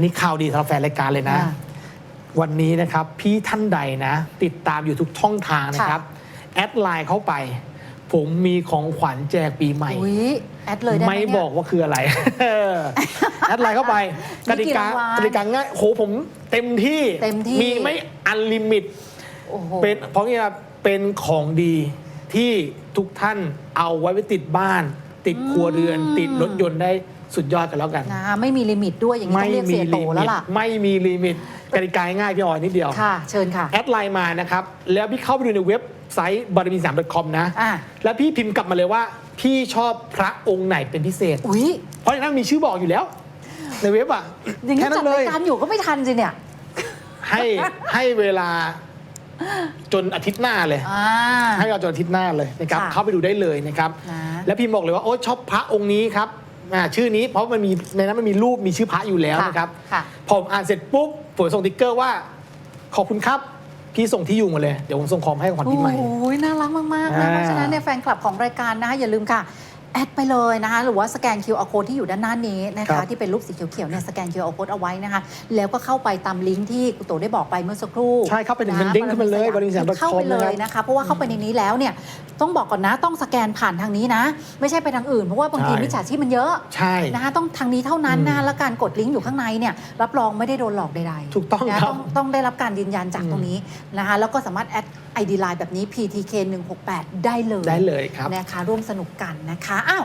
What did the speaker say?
นนี้ข่าวดีสำหรับแฟนรายการเลยนะ อ่าวันนี้นะครับพี่ท่านใดนะ ติดตามอยู่ทุกช่องทางนะครับ แอดไลน์เข้าไป ผมมีของขวัญแจกปีใหม่ อุ้ยแอดเลยได้ไหมไม่เนี่ย บอกว่าคืออะไร แอดไลน์เข้าไปมีกกี่ติการางวัลกติกาง่ายโหผมเต็มที่เต็มที่ มีไม่อันลิมิต โอ้โห เป็นเพราะงี้ครับเป็นของดีที่ทุกท่านเอาไว้ไว้ติดบ้าน ติดครัวเรือน ติดรถยนต์ได้ สุดยอดกันแล้วกัน นะไม่มีลิมิตด้วยอย่างนี้ต้องเรียกเสียโตแล้วล่ะ ไม่มีลิมิตกติกาง่ายพี่ออยนิดเดียว ค่ะ เชิญค่ะ แอดไลน์มานะครับ แล้วพี่เข้าไปดูในเว็บไซต์บารมีสาม .com นะ อะ แล้วพี่พิมพ์กลับมาเลยว่า พี่ชอบพระองค์ไหนเป็นพิเศษ อุ้ยเพราะฉะนั้นมีชื่อบอกอยู่แล้ว ในเว็บอะอย่างนี้แค่นั้จัดนเลรายย การอยู่ก็ไม่ทันสิเนี่ย ให้ให้เวลาจนอาทิตย์หน้าเลย อ่า ให้เราจนอาทิตย์หน้าเลยนะครับค่ะเข้าไปดูได้เลยนะครับ นะ แล้วพิมพ์บอกเลยว่าโอ้ชอบพระองค์นี้ครับ อ่าชื่อนี้เพราะมันมีในนั้นมันมีรูปมีชื่อพระอยู่แล้วค่ะนะครับค่ะพอผมอ่านเสร็จปุ๊บผมส่งติ๊กเกอร์ว่า ขอบคุณครับพี่ส่งที่อยู่มาเลย เดี๋ยวผมส่งของให้ของขวัญปีใหม่ โอ้ยน่ารักมากๆนะอ่า เพราะฉะนั้นเนี่ยแฟนคลับของรายการนะคะอย่าลืมค่ะ แอดไปเลยนะคะหรือว่าสแกน QR code ที่อยู่ด้านหน้านี้นะครัคะบ ที่เป็นรูปสีเขียวๆเนี่ยสแกน QR code เอาไว้นะคะแล้วก็เข้าไปตามลิงก์ที่คุณโตได้บอกไปเมื่อสักครู่ใช่เข้าไปถึงมันดิ้งขึ้นมาเลยบริษัทเข้าไปเลยนะนะคะเพราะว่าเข้าไปในนี้แล้วเนี่ยต้องบอกก่อนนะต้องสแกนผ่านทางนี้นะ ไม่ใช่ไปทางอื่นเพราะว่าบางทีใช่ มิจฉาชีพมันเยอะใช่ นะคะต้องทางนี้เท่านั้นอืมนะคะแล้วการกดลิงก์อยู่ข้างในเนี่ยรับรองไม่ได้โดนหลอกใดๆ ถูกต้องนะครับต้องต้องได้รับการยืนยันจากอืมตรงนี้นะคะแล้วก็สามารถแอด ไอดีไลน์แบบนี้ PTK 168ได้เลยได้เลยครับนะคะร่วมสนุกกันนะคะอ้าว